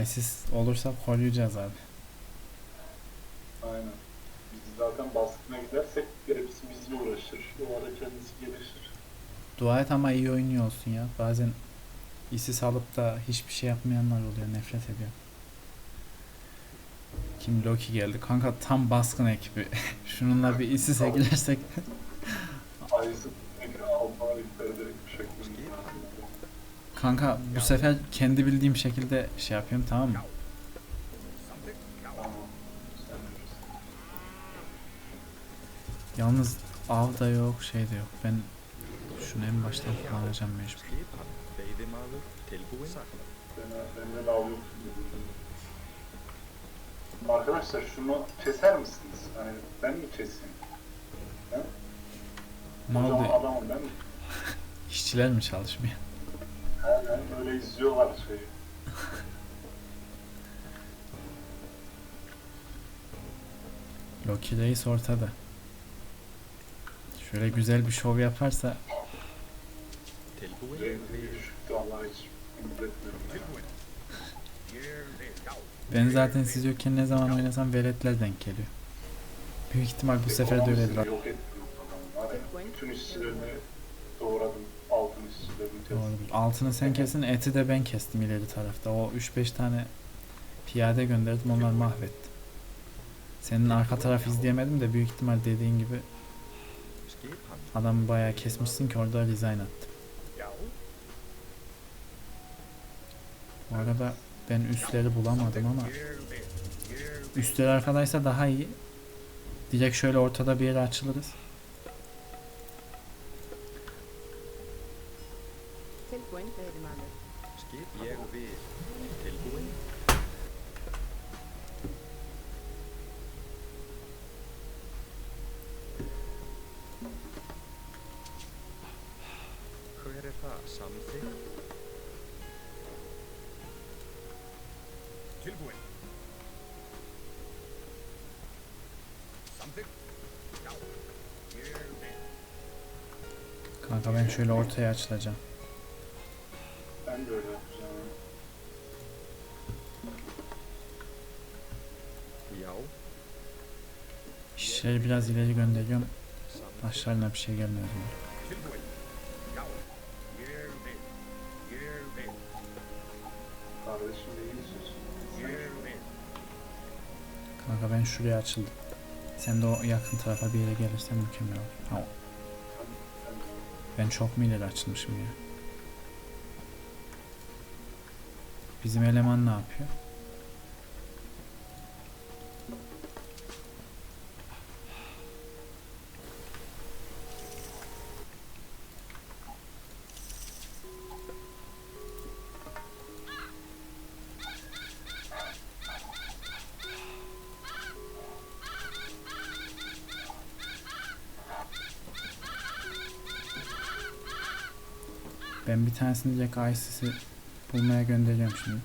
ISIS olursa koruyacağız abi. Aynen. Biz zaten baskına gidersek hepsi bizle uğraşır. O ara kendisi gelişir. Dua et ama iyi oynuyor olsun ya. Bazen ISIS alıp da hiçbir şey yapmayanlar oluyor. Nefret ediyor. Kim Loki geldi. Kanka tam baskın ekibi. Şununla bir ISIS'e girersek. Ayısı Kanka bu sefer kendi bildiğim şekilde şey yapıyorum tamam mı? Yalnız av da yok şey de yok. Ben şunu en baştan kullanacağım mecbur. Arkadaşlar şunu keser misiniz? Hani ben mi keseyim? Ne oldu? adamım ben mi? İşçiler mi çalışmıyor? Hemen öyle izliyorlar şeyi. Loki Reis ortada. Şöyle güzel bir şov yaparsa ben zaten siz yokken ne zaman oynasam veletler denk geliyor. Büyük ihtimal bu sefer de öyledir. Bütün işçilerini Doğrudur. Altını sen kesin, eti de ben kestim ileri tarafta. O 3-5 tane piyade gönderdim, onlar mahvettim. Senin arka taraf izleyemedim de büyük ihtimal dediğin gibi adamı bayağı kesmişsin ki orada resign attım. Bu arada ben üstleri bulamadım ama üstleri arkadaysa daha iyi. Direkt şöyle ortada bir yere açılırız. Samþykkt. Já. Ég vil. Kanka ben şöyle ortaya açılacağım. Ben de öyle İşleri biraz ileri gönderiyorum. samþykkt. Başlarına bir şey vil. Kanka ben şuraya açıldım. Sen de o yakın tarafa bir yere gelirsen mükemmel olur. Ha, Ben, ben çok mu ileri açılmışım ya? Bizim eleman ne yapıyor? Ben bir tanesini direkt ISIS'i bulmaya göndereceğim şimdi.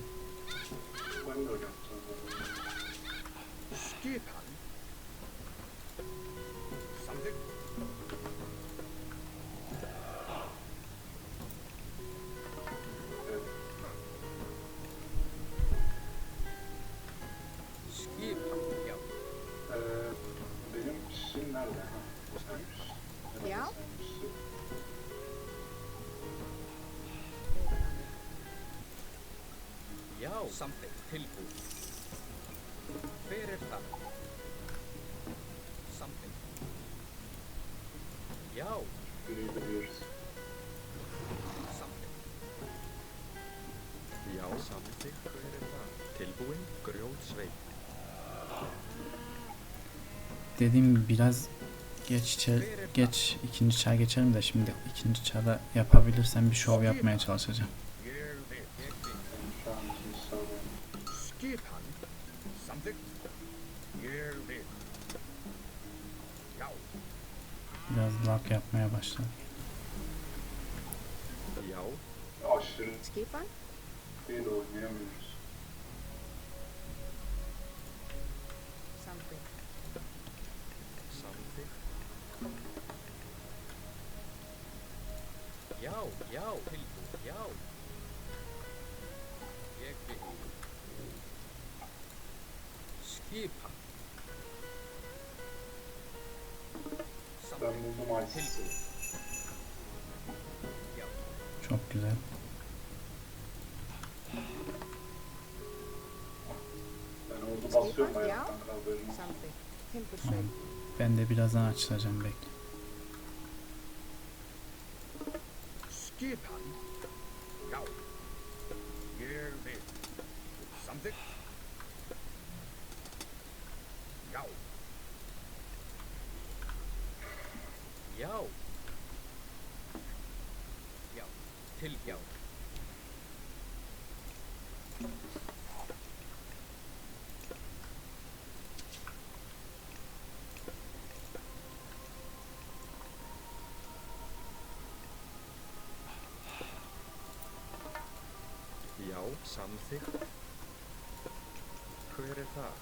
Samþykkt. já, samþykkt. Hver er það? Tilbúin, grjótsveit. Dediğim gibi biraz geç içeri, geç ikinci çağ geçerim de şimdi ikinci çağda yapabilirsem bir şov yapmaya çalışacağım. Yapmaya başladım. Já, Aşırı Skipan, değil oynayamıyoruz. samþykkt. samþykkt. Já, já, tilbúin, já. Ég vil. Skipan. Ben Samþykkt. buldum Ice'ı. Ben de birazdan açılacağım bekle. Skipan. Já. Ég vil. Samþykkt. Já. Já. Já. Til já. Já, samþykkt. Hver er það?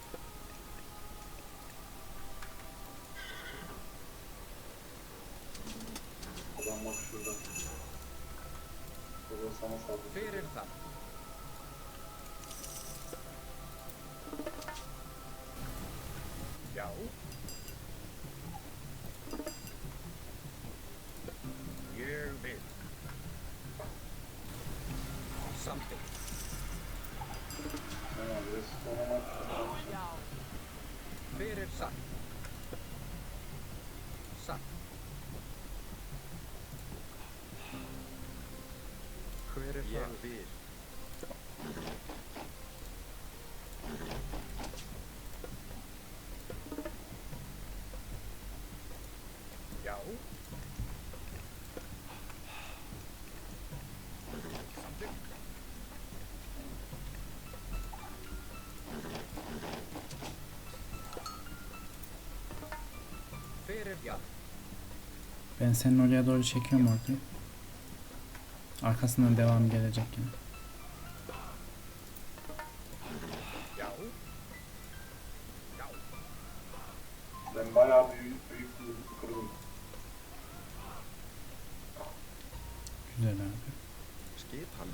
Adam bak şurada. Burada sana saldırıyor. Hver Ben senin oraya doğru çekiyorum orayı. Arkasından devam gelecek. Já. Ben bayağı büyük, büyük kırdım. Güzel abi. Skipan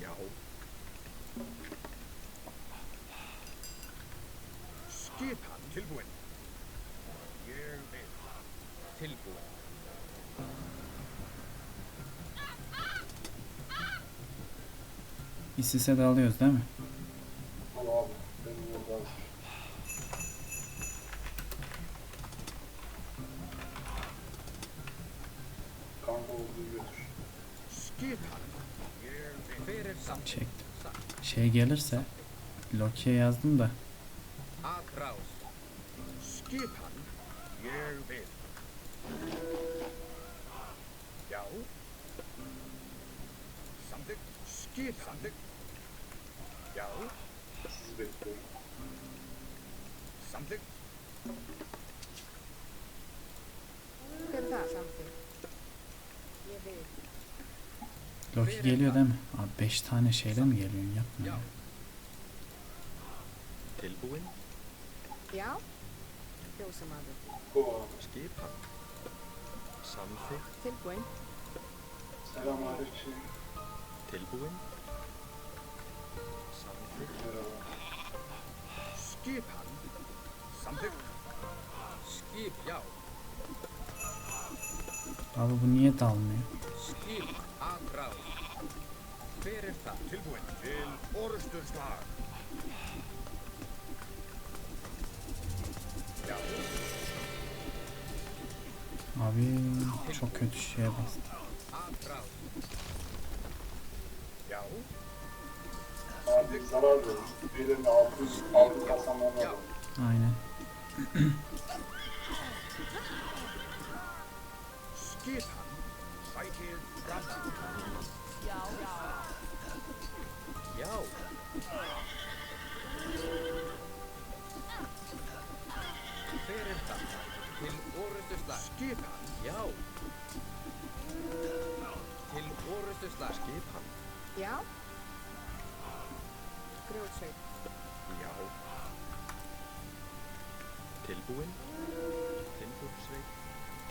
tilbúin. Ég vil. Tilbúin. İstese de alıyoruz değil mi? Çektim. Şey gelirse Loki'ye yazdım da Skipan. Samþykkt. Já. Sizi bekliyorum. Vil. Loki geliyor değil mi? Abi 5 tane şeyle mi geliyorsun yapma ya. Tilbúin? Já. Fjósamaður. Go abi. Skipan. Samþykkt. Tilbúin. Selamünaleyküm. Tilbúin? Merhaba. Skipan. Samþykkt. Skip. Já. Abi bu niye dalmıyor? Skip. Hver er það? Tilbúin. Til orusturslag. Já. Abi çok kötü şeye bastı. Atrás. Artık zarar verir. Birine altın, altın kasamanlar Aynen. Skipan, já. Til orðusla skipan. Já grjótsveit. Já. Tilbúinn. Tilbúinnsveit.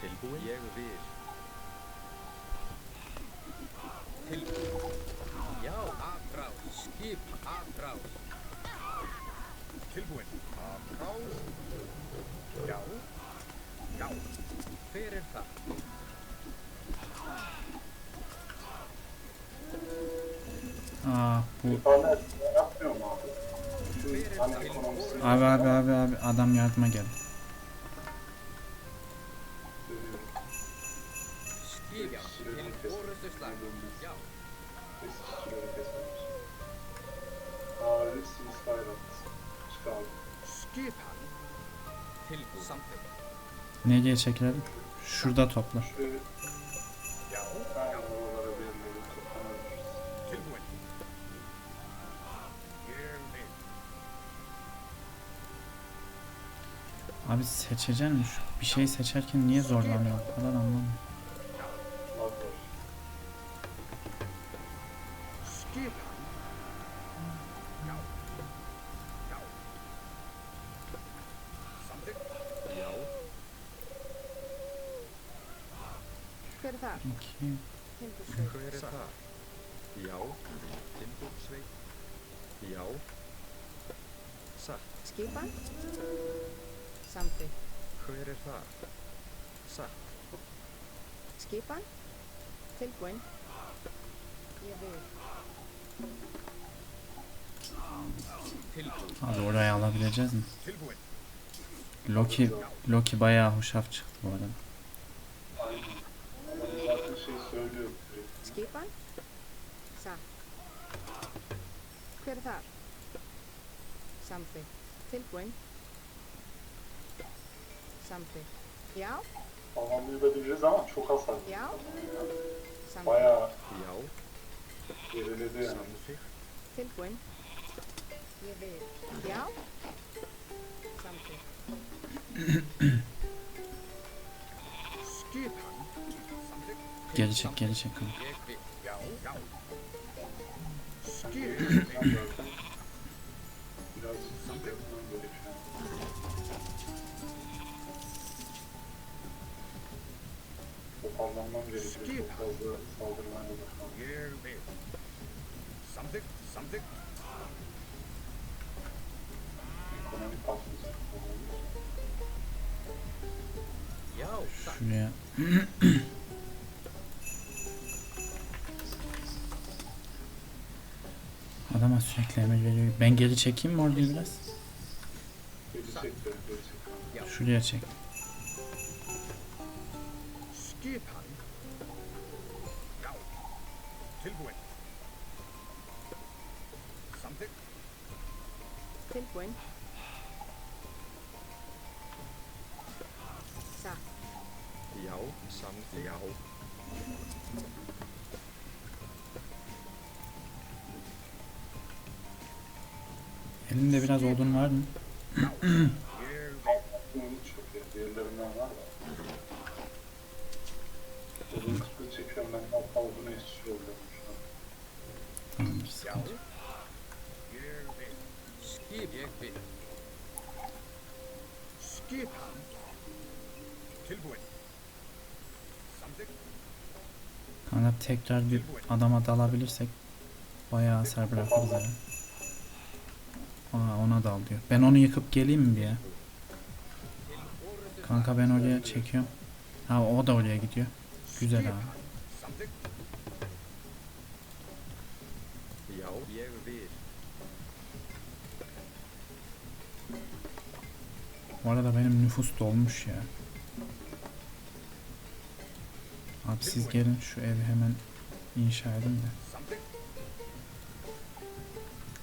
Tilbúinn. Ég vil. Tilbúinn. Já. Afráð. Skip. Afráð. Tilbúinn. Afráð. Já. Já. Hver er það? Ah, hún... Abi? Abi abi abi adam yardıma geldi. görüyorum. Skipja til orustuslag. Já. Abi seçeceksin şu bir şey seçerken niye zorlanıyor? Kadar anlamıyorum. Það? Já. Timbursveit. Já. Satt. Skipan? Samþykkt. Hver er það? Satt. Skipan? Tilbúin. Ég vil. Abi orayı alabileceğiz mi? Loki Loki bayağı hoşaf çıktı bu arada. Şey. Skipan? Satt. Hver er þar? Tilbúin. Samþykkt. Já, Tamamlayabiliriz ama çok hasar. já. Samþykkt. Bayağı Já. geriledi yani. Vil. Já. Samþykkt. Skipan. Samþykkt. Geri çek geri çek. Ég patlısı. Já. Satt. Şuraya. Adama sürekli emir veriyor. Ben geri çekeyim mi orayı biraz? Şuraya çek. Vil. Skipan. Tilbúin. Samþykkt. Kanka tekrar bir adama dalabilirsek bayağı hasar bırakırız ya. Aa ona dal diyor. Ben onu yıkıp geleyim mi ya? Kanka ben oraya çekiyorum. Ha o da oraya gidiyor. Güzel abi. Bu arada benim nüfus dolmuş ya. Abi siz gelin şu evi hemen inşa edin de.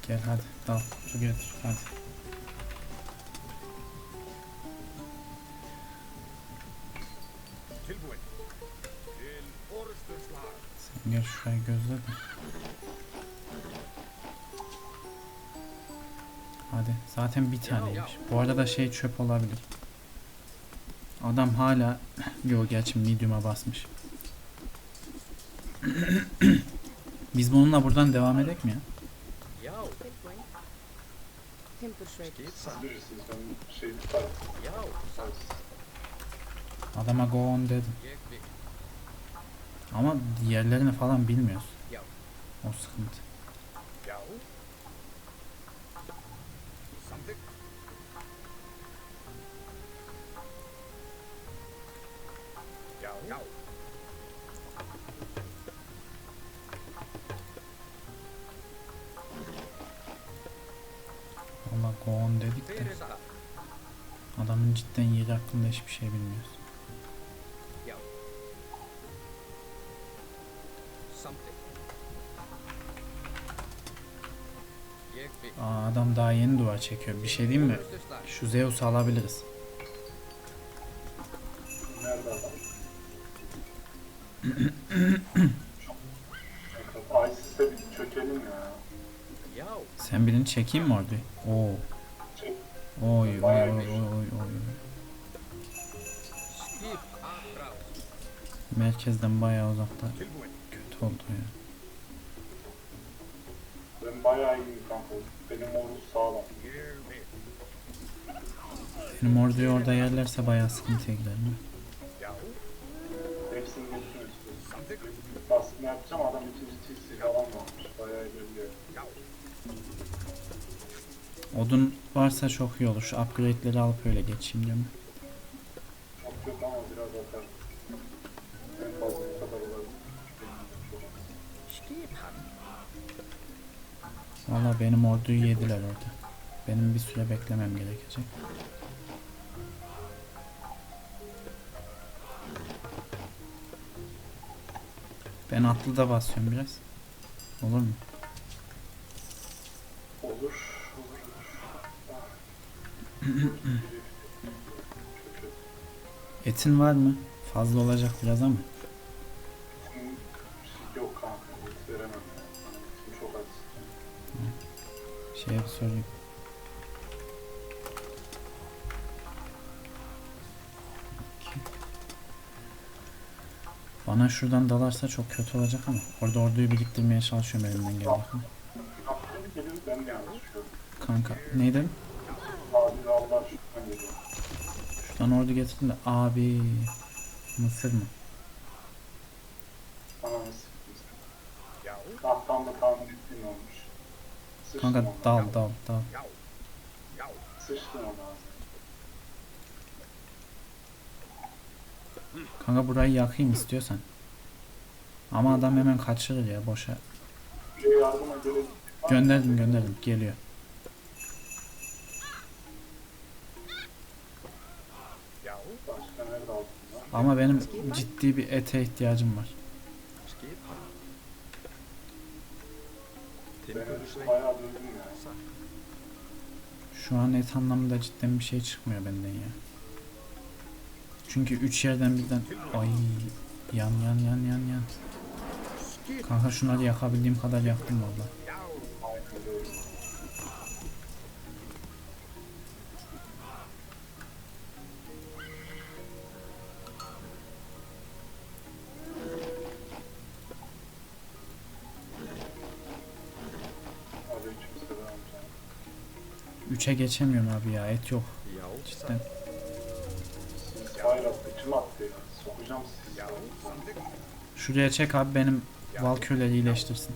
Gel hadi dal. Su getir hadi. Sen gel şurayı gözle de. Hadi zaten bir taneymiş. Bu arada şey çöp olabilir. Adam hala Yo gerçi medium'a basmış. Biz bununla buradan devam edek mi ya? Şuraya gitsen. Şey- Adama go on dedim. Ama yerlerini falan bilmiyoruz. O sıkıntı. Yahu. Adamın cidden yeri hakkında hiçbir şey bilmiyoruz. Aa adam daha yeni duvar çekiyor. Bir şey diyeyim mi? Şu Zeus'u alabiliriz. Nerede adam? ISIS'e bir çökelim ya. Sen birini çekeyim mi orada? Oo. Oy oy oy oy oy. Merkezden bayağı uzakta. Kötü oldu ya. Ben bayağı iyiyim kanka. Benim ordu sağlam. Benim orduyu orada yerlerse bayağı sıkıntıya girerim. Já. Hepsini. Samþykkt. Baskını yapacağım adam ikinci tilsi falan varmış. Bayağı ilerliyor. Odun varsa çok iyi olur. Şu upgrade'leri alıp öyle geçeyim diyorum. Çok yok ama biraz atar. Valla benim orduyu yediler orada. Benim bir süre beklemem gerekecek. Ben atlı da basıyorum biraz. Olur mu? Olur. Olur. olur. Ah. Çok kötü. Etin var mı? Fazla olacak biraz ama. Yok kanka. Veremem. Şimdi çok az. Şeye bir sorayım. Bana şuradan dalarsa çok kötü olacak ama orada orduyu biriktirmeye çalışıyorum elimden geldiği kadar. Kanka? Abi Şuradan ordu getirdim de abi Mısır mı? Tam da tahmin ettiğim olmuş. Sıçtım Kanka dal dal dal. Kanka burayı yakayım istiyorsan. Ama adam hemen kaçırır ya boşa. Buraya yardıma göre Gönderdim gönderdim geliyor. Ama benim ciddi bir ete ihtiyacım var. Şu an et anlamında cidden bir şey çıkmıyor benden ya. Çünkü üç yerden birden ay yan yan yan yan yan. Kanka şunları yakabildiğim kadar yaktım valla. 3'e geçemiyorum abi ya et yok. Cidden. Şuraya çek abi benim Valkyrie'leri iyileştirsin.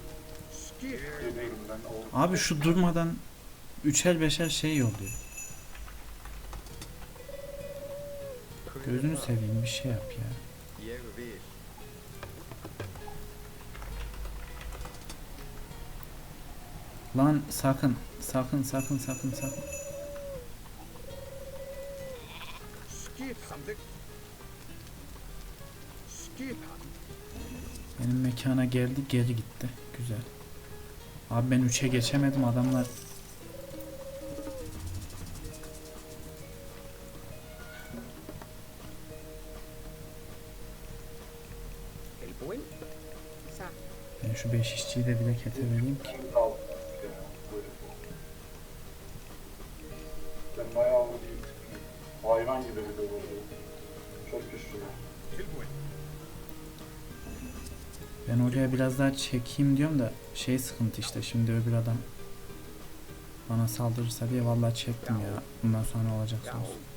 Abi şu durmadan üçer beşer şey yolluyor. Gözünü seveyim bir şey yap ya. Lan sakın sakın sakın sakın sakın. Benim mekana geldi geri gitti. Güzel. Abi ben 3'e geçemedim adamlar. Ben şu 5 işçiyi de bile kete vereyim ki. Bayağı vurayım. Hayvan gibi bir de vuruyor. Çok güçlüler. Ben oraya biraz daha çekeyim diyorum da şey sıkıntı işte şimdi öbür adam bana saldırırsa diye vallahi çektim ya. Bundan sonra olacaksa Já.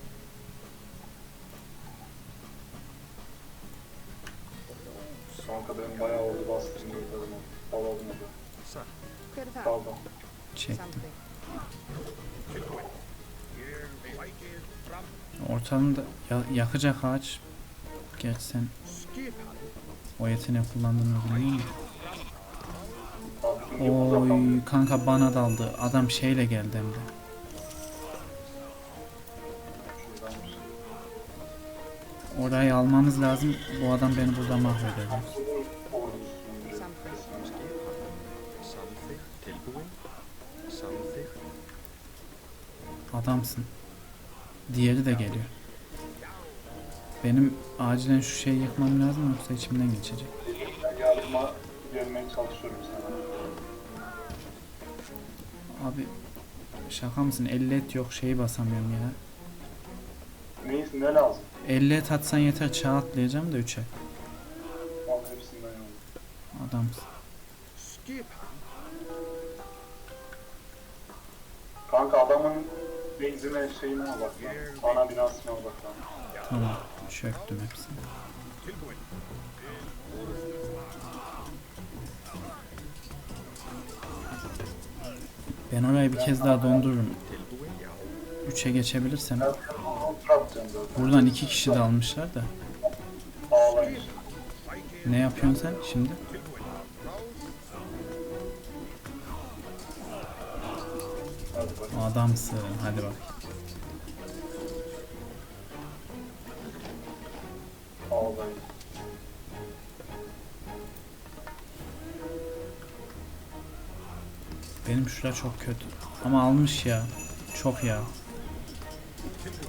Fram. Ortalığında ya- yakacak ağaç Gerçi o yeteneği kullandığını bilmiyorum. Abi çünkü uzaktan Oy kanka bana daldı. Adam şeyle geldi hem de. Orayı almamız lazım. Bu adam beni burada. Samþykkt. Adamsın. Diğeri de geliyor. Benim acilen şu şeyi yıkmam lazım yoksa içimden geçecek. Ben yardıma gelmeye çalışıyorum sana. Abi şaka mısın? 50 et yok şeyi basamıyorum ya. Neyse ne lazım? 50 et atsan yeter çağ atlayacağım da 3'e. Al hepsinden yok. Adamsın. Kanka adamın benzine şeyine bak lan. Ana binasına bak lan. Tamam. Çöktüm hepsini. Ben orayı bir kez daha dondururum. Tilbúin. Já. 3'e geçebilirsem. Buradan iki kişi de almışlar da. Ne yapıyorsun sen şimdi? Adamsın. Hadi bak. Benim şura çok kötü. Ama almış ya. Çok ya.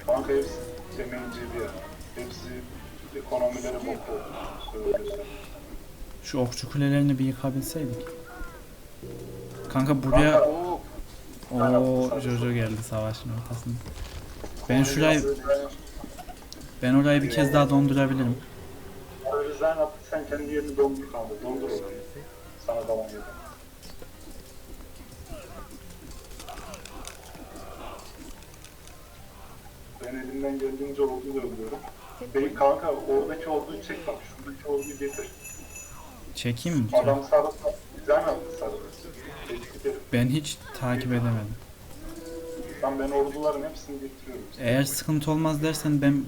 Kanka hepsi demencili ya. Hepsi ekonomileri bok oldu. Söylüyorsun. Şu okçu kulelerini bir yıkabilseydik. Kanka Kanka buraya... o Jojo geldi savaşın ortasında. Ben şurayı... Ben orayı bir kez daha dondurabilirim. Sen kendi yerini dondur kanka. Dondur orayı. Sana devam edelim. Ben elimden geldiğince ordu öldürüyorum. Bey kanka oradaki orduyu çek bak. Şuradaki orduyu getir. Çekeyim mi? Adam sarı design attı sarı. Ben hiç takip edemedim. Ben, ben orduların hepsini getiriyorum. Eğer sıkıntı olmaz dersen ben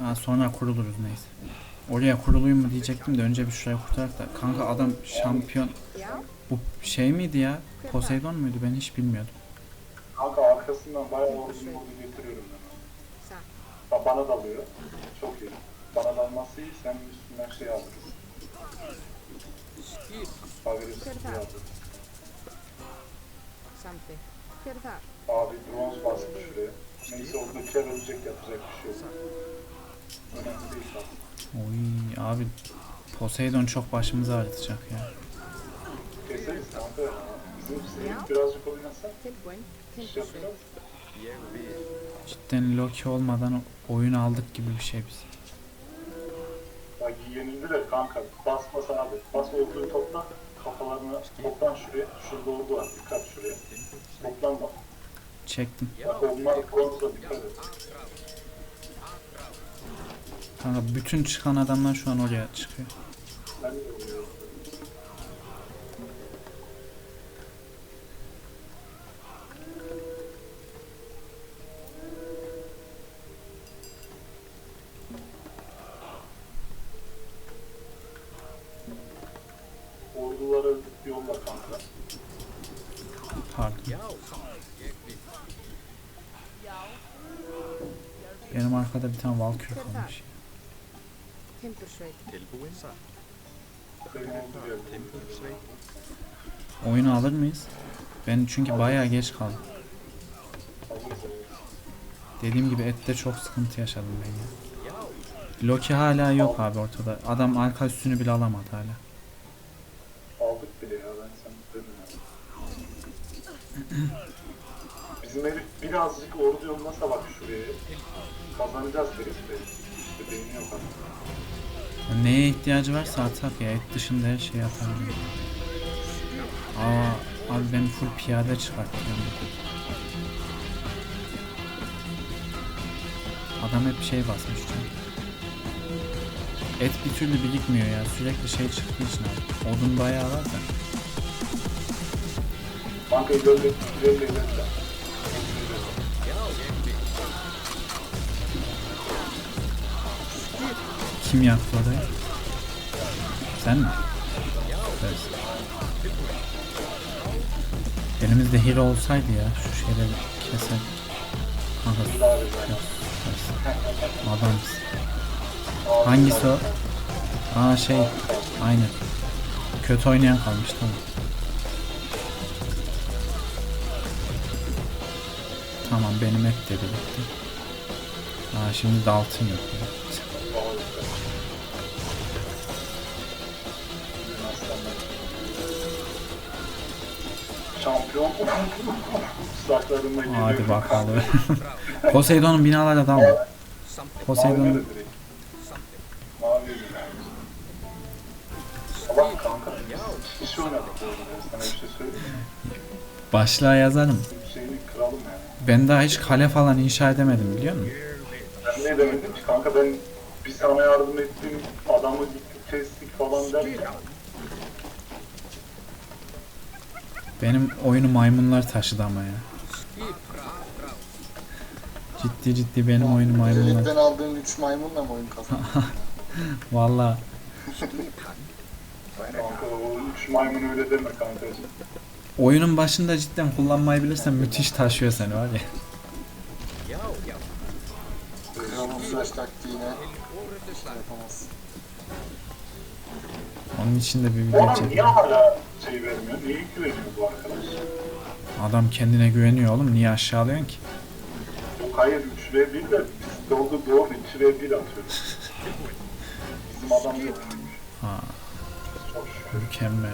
ha, sonra kuruluruz neyse. Oraya kuruluyum mu diyecektim de önce bir şurayı kurtarak da. Kanka adam şampiyon. Bu şey miydi ya? Poseidon muydu? Ben hiç bilmiyordum. Kanka arkasından bayağı ordu ordu getiriyorum ben. Bak bana dalıyor. Çok iyi. Bana dalması iyi. Senin üstünden şey alırız. Haberimiz şey er það? Abi bronz bastı şuraya. Neyse oradakiler ölecek yapacak bir şey yok. Önemli değil kanka. Oy abi Poseidon çok başımızı ağrıtacak ya. Keseriz kanka. Bizim birazcık oynasak şey yapacağız. Cidden Loki olmadan oyun aldık gibi bir şey biz. Bak yenildiler kanka. Basmasa abi. Bas orduyu topla. Kafalarını toplan şuraya. Şurada ordu var. Dikkat şuraya. Toplan bak. Çektim. Bak onlar bronzla dikkat et. Kanka bütün çıkan adamlar şu an oraya çıkıyor. Benim. Oyunu alır mıyız? Ben çünkü bayağı geç kaldım. Dediğim gibi ette çok sıkıntı yaşadım ben ya. Loki hala yok abi ortada. Adam arka üstünü bile alamadı hala. Aldık bile ya ben sen ya. Bizim herif birazcık ordu yollasa bak şuraya. Kazanacağız herifle. İşte beyni yok artık. Neye ihtiyacı varsa atak ya. Et dışında her şeyi atabiliyor. Aa abi ben full piyade çıkartıyorum. Adam hep şey basmış çünkü. Et bir türlü birikmiyor ya. Sürekli şey çıktığı için abi. Odun bayağı var da. Bankayı ilerle, ilerle, ilerle. Kim yaptı orayı? Sen mi? Evet. Elimizde hero olsaydı ya şu şeyleri keser. Kanka kes. Adamsın. Hangisi o? Aa şey. Aynen. Kötü oynayan kalmış tamam. Tamam benim et de birlikte. Aa şimdi Dalton yok Şampiyon ıslaklarında geliyor. Hadi bakalım. Poseidon'un binalara dalma. Something. Poseidon Mavi direkt. Mavi direkt. Salak kanka. İş oynadık orada. Sana bir şey söyleyeyim mi? başlığa yazarım. Ben daha hiç kale falan inşa edemedim biliyor musun? Ben ne demedim ki kanka ben bir sana yardım ettim, adamı gittik kestik falan derken Benim oyunu maymunlar taşıdı ama ya. Ciddi ciddi benim oyunu maymunlar. Elikten aldığın 3 maymunla mı oyun kazandın? Valla kanka o üç maymun öyle deme kanka. oyunun başında cidden kullanmayı bilirsen müthiş taşıyor seni var ya. Kralın flash taktiğine yapamazsın. Onun için de bir video Ona çek. niye hala şey vermiyor? Niye güveniyor bu arkadaş? Adam kendine güveniyor oğlum. Niye aşağılıyorsun ki? Yok hayır 3 ve 1 de biz doğru doğru 2 ve 1 atıyoruz. Bizim adam yok. Ha mükemmel.